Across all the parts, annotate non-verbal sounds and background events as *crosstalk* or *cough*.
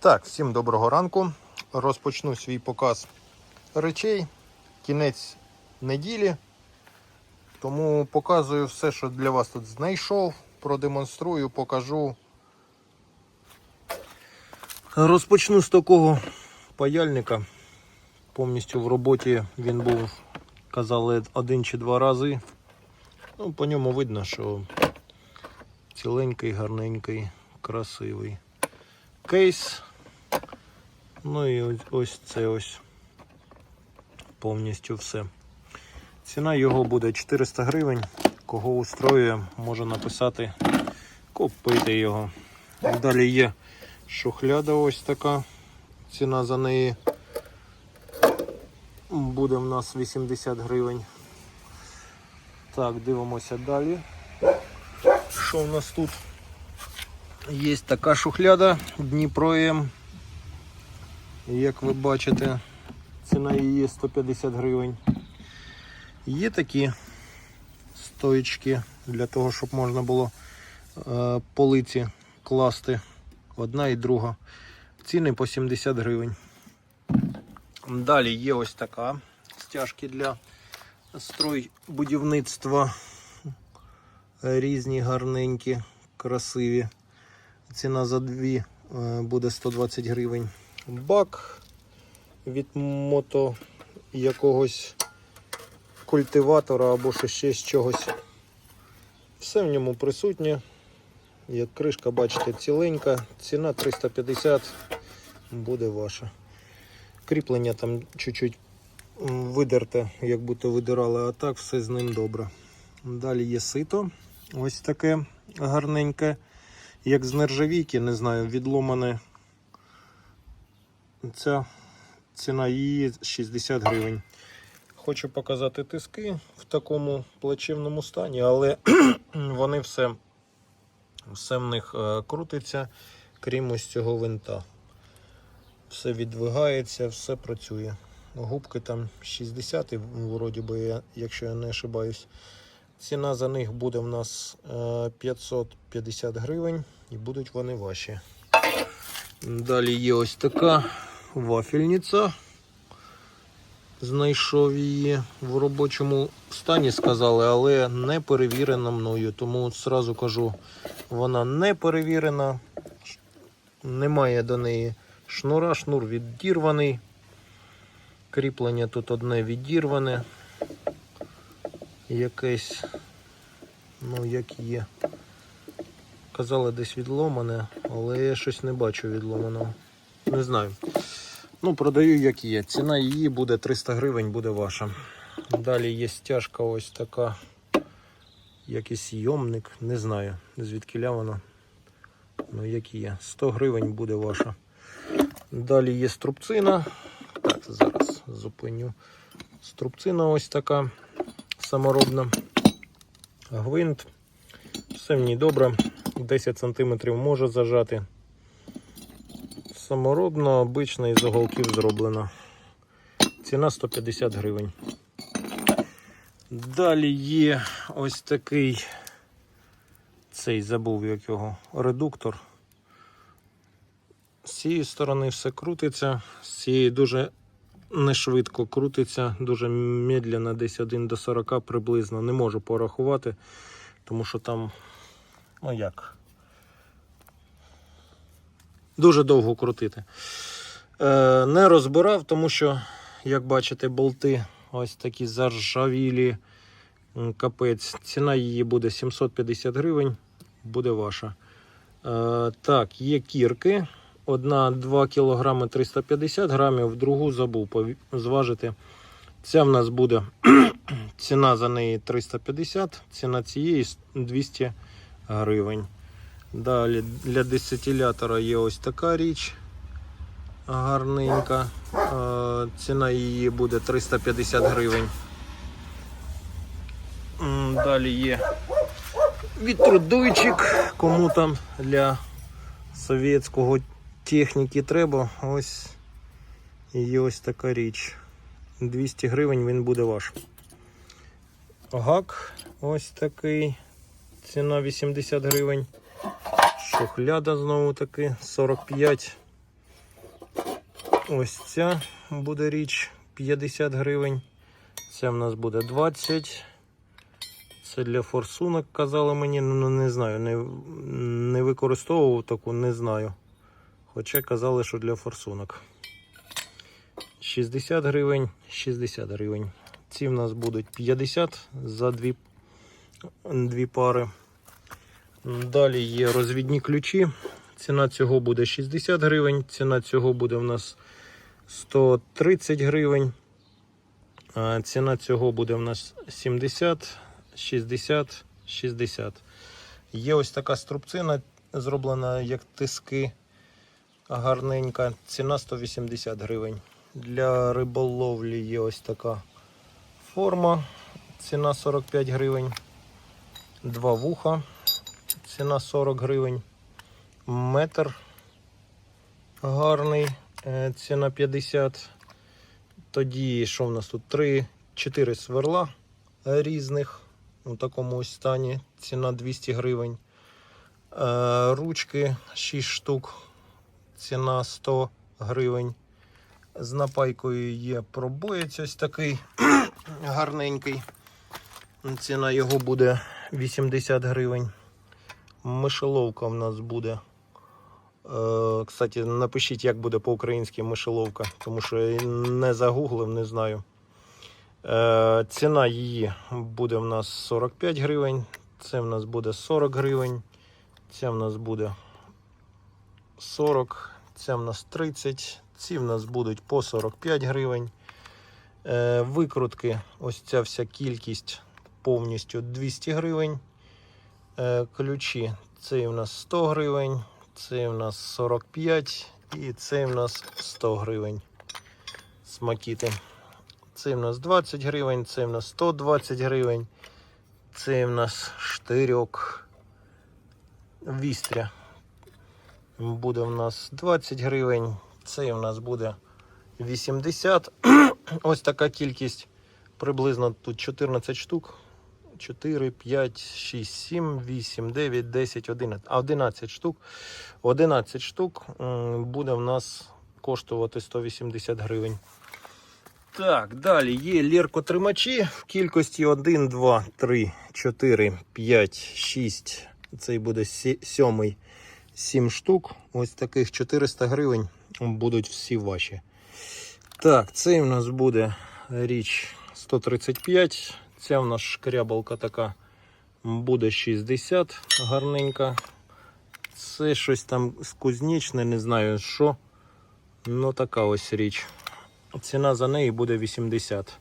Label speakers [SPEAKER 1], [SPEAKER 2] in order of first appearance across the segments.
[SPEAKER 1] Так, всім доброго ранку. Розпочну свій показ речей. Кінець неділі. Тому показую все, що для вас тут знайшов. Продемонструю, покажу. Розпочну з такого паяльника. Повністю в роботі він був, казали, один чи два рази. Ну, по ньому видно, що ціленький, гарненький, красивий кейс. Ну і ось, це ось повністю все. Ціна його буде 400 гривень. Кого устроює, може написати, купити його. Далі є шухляда ось така. Ціна за неї буде в нас 80 гривень. Так, дивимося далі. Що в нас тут? Є така шухляда Дніпро. Як ви бачите, ціна її 150 гривень. Є такі стоїчки для того, щоб можна було е, полиці класти. Одна і друга. Ціни по 70 гривень. Далі є ось така стяжки для стройбудівництва. Різні гарненькі, красиві. Ціна за дві е, буде 120 гривень. Бак від мото якогось культиватора або ще з чогось. Все в ньому присутнє. Як кришка, бачите, ціленька. Ціна 350 буде ваша. Кріплення там чуть-чуть видерте, як будто видирали, а так все з ним добре. Далі є сито. Ось таке гарненьке як з нержавійки, не знаю, відломане. Ця ціна її 60 гривень. Хочу показати тиски в такому плачевному стані, але *clears throat* вони все, все в них е, крутиться, крім ось цього винта. Все відвигається, все працює. Губки там 60, вроді би, якщо я не ошибаюсь. Ціна за них буде в нас е, 550 гривень і будуть вони ваші. Далі є ось така вафельниця. Знайшов її в робочому стані, сказали, але не перевірена мною. Тому зразу кажу, вона не перевірена. Немає до неї шнура, шнур відірваний. Кріплення тут одне відірване. Якесь, ну як є. Казали десь відломане, але я щось не бачу відломаного. Не знаю. Ну, продаю як є. Ціна її буде 300 гривень, буде ваша. Далі є стяжка ось така. Якийсь йомник, не знаю, звідки вона. Ну, як є. 100 гривень буде ваша. Далі є струбцина. Так, зараз зупиню. Струбцина ось така саморобна. Гвинт. Все в ній добре. 10 см може зажати. Саморобно, обична із оголків зроблена. Ціна 150 гривень. Далі є ось такий цей забув як його редуктор. З цієї сторони все крутиться, з цієї дуже не швидко крутиться, дуже медленно, десь 1 до 40 приблизно. Не можу порахувати, тому що там, ну як, дуже довго крутити. Е, не розбирав, тому що, як бачите, болти ось такі заржавілі. Капець, ціна її буде 750 гривень, буде ваша. Е, так, є кірки. Одна 2 кг 350 грамів, другу забув зважити. Ця в нас буде *clears throat* ціна за неї 350, ціна цієї 200 гривень. Далі для десятилятора є ось така річ гарненька. Ціна її буде 350 гривень. Далі є вітродуйчик, кому там для совєтського техніки треба. Ось є ось така річ. 200 гривень він буде ваш. Гак ось такий. Ціна 80 гривень. Шухляда знову таки 45. Ось ця буде річ 50 гривень. Ця в нас буде 20. Це для форсунок, казали мені, ну не знаю, не, не використовував таку, не знаю. Хоча казали, що для форсунок. 60 гривень, 60 гривень. Ці в нас будуть 50 за дві, дві пари. Далі є розвідні ключі. Ціна цього буде 60 гривень, ціна цього буде в нас 130 гривень. Ціна цього буде в нас 70, 60, 60. Є ось така струбцина, зроблена як тиски гарненька. Ціна 180 гривень. Для риболовлі є ось така форма. Ціна 45 гривень. Два вуха. Ціна 40 гривень. Метр гарний. е, Ціна 50. Тоді, що в нас тут? 3, 4 сверла різних. У такому ось стані. Ціна 200 гривень. Е, Ручки 6 штук. Ціна 100 гривень. З напайкою є пробоєць ось такий *clears throat* гарненький. Ціна його буде 80 гривень. Мишеловка в нас буде. Е, Кстати, напишіть, як буде по-українськи мишеловка, тому що не загуглив, не знаю. Е, Ціна її буде в нас 45 гривень. Це в нас буде 40 гривень. Ця в нас буде 40, ця в нас 30, ці в нас будуть по 45 гривень. Е, Викрутки, ось ця вся кількість повністю 200 гривень. Е, Ключі, цей у нас 100 гривень, цей у нас 45 і цей у нас 100 гривень. Смакіти. Цей у нас 20 гривень, цей у нас 120 гривень. Цей у нас штирьок. Вістря. Буде в нас 20 гривень. Цей у нас буде 80. *clears throat* Ось така кількість. Приблизно тут 14 штук. 4, 5, 6, 7, 8, 9, 10, 11. А 11 штук. 11 штук буде в нас коштувати 180 гривень. Так, далі є ліркотримачі в кількості 1, 2, 3, 4, 5, 6. Цей буде сі- сьомий. 7 штук. Ось таких 400 гривень будуть всі ваші. Так, цей у нас буде річ 135. Ця у нас шкрябалка така буде 60 гарненька. Це щось там з кузнічне, не знаю що. Ну така ось річ. Ціна за неї буде 80.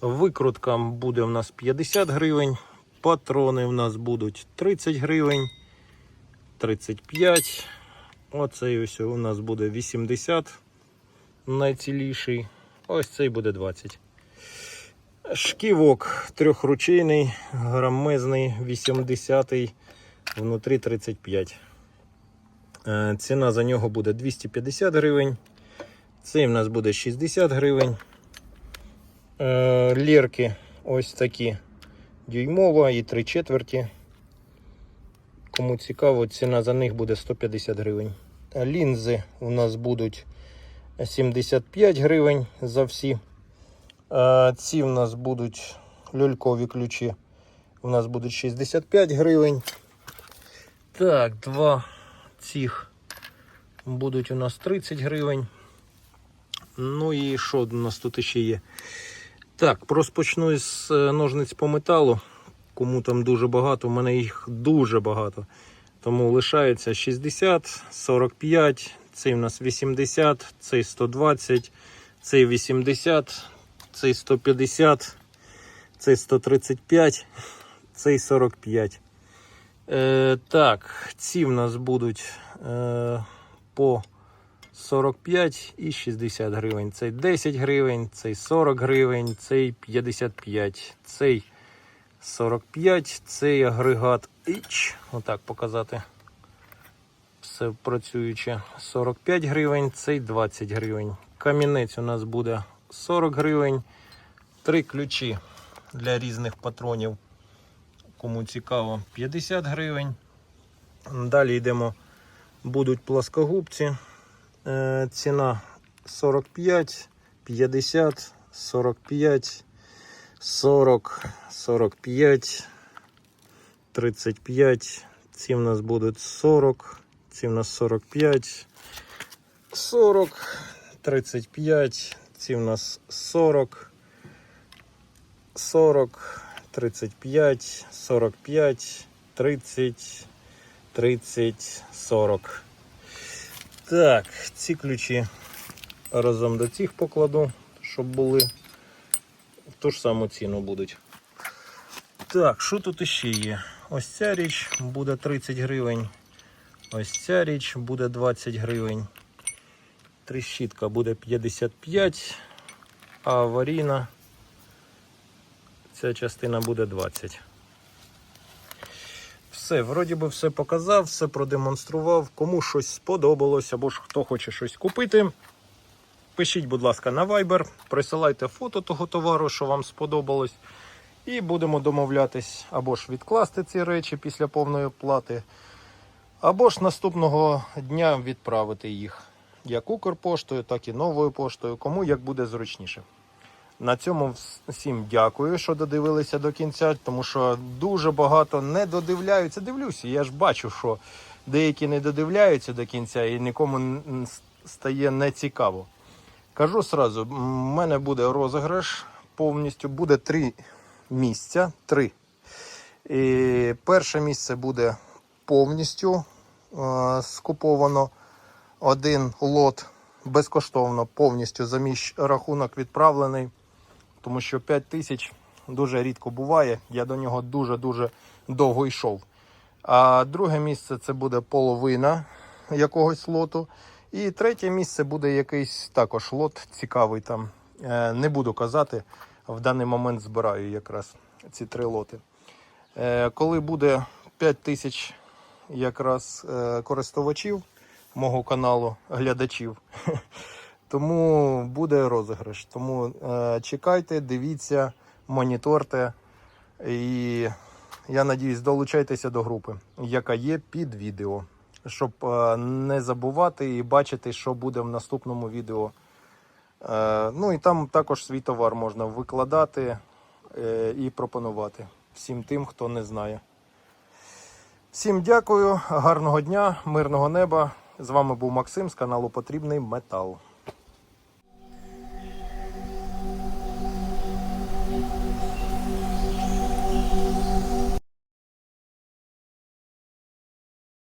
[SPEAKER 1] Викрутка буде у нас 50 гривень. Патрони у нас будуть 30 гривень. 35. Оцей ось у нас буде 80. Найціліший. Ось цей буде 20. Шківок трьохручейний, грамезний, 80-й, внутрі 35. Е, Ціна за нього буде 250 гривень. Цей в нас буде 60 гривень. Е, Лірки ось такі дюймова і 3 четверті. Кому цікаво, ціна за них буде 150 гривень. Лінзи у нас будуть 75 гривень за всі. А ці в нас будуть люлькові ключі. У нас будуть 65 гривень. Так, два цих будуть у нас 30 гривень. Ну і що у нас тут ще є? Так, розпочну з е, ножниць по металу. Кому там дуже багато, у мене їх дуже багато. Тому лишається 60, 45, цей у нас 80, цей 120, цей 80, цей 150, цей 135, цей 45. Е, так, ці в нас будуть е, по 45 і 60 гривень. Цей 10 гривень, цей 40 гривень, цей 55, цей 45, цей агрегат Іч, отак показати. Все працююче. 45 гривень, цей 20 гривень. Камінець у нас буде 40 гривень. Три ключі для різних патронів. Кому цікаво, 50 гривень. Далі йдемо. Будуть плоскогубці. Е, Ціна 45, 50, 45, 40, 45, 35. Ці в нас будуть 40, ці в нас 45, 40, 35, ці в нас 40, 40, 35, 45, 30, 30, 40. Так, ці ключі разом до цих покладу, щоб були в ту ж саму ціну будуть. Так, що тут іще є? Ось ця річ буде 30 гривень. Ось ця річ буде 20 гривень. Трещітка буде 55, а аварійна ця частина буде 20. Все, вроді би все показав, все продемонстрував. Кому щось сподобалось, або ж хто хоче щось купити. Пишіть, будь ласка, на Viber, присилайте фото того товару, що вам сподобалось. І будемо домовлятись або ж відкласти ці речі після повної оплати, або ж наступного дня відправити їх як Укрпоштою, так і новою поштою, кому як буде зручніше. На цьому всім дякую, що додивилися до кінця, тому що дуже багато не додивляються. Дивлюся, я ж бачу, що деякі не додивляються до кінця і нікому стає нецікаво. Кажу сразу, в мене буде розіграш повністю, буде три місця. Три. І перше місце буде повністю е, скуповано. Один лот безкоштовно, повністю за мій рахунок відправлений. Тому що 5 тисяч дуже рідко буває. Я до нього дуже-дуже довго йшов. А друге місце це буде половина якогось лоту. І третє місце буде якийсь також лот цікавий там. Е, Не буду казати. В даний момент збираю якраз ці три лоти. Е, Коли буде 5 тисяч якраз е, користувачів мого каналу, глядачів, *laughs* тому буде розіграш. Тому е, чекайте, дивіться, моніторте. І я надіюсь, долучайтеся до групи, яка є під відео, щоб е, не забувати і бачити, що буде в наступному відео. Е, Ну і там також свій товар можна викладати і пропонувати всім тим, хто не знає. Всім дякую, гарного дня, мирного неба. З вами був Максим з каналу Потрібний Метал.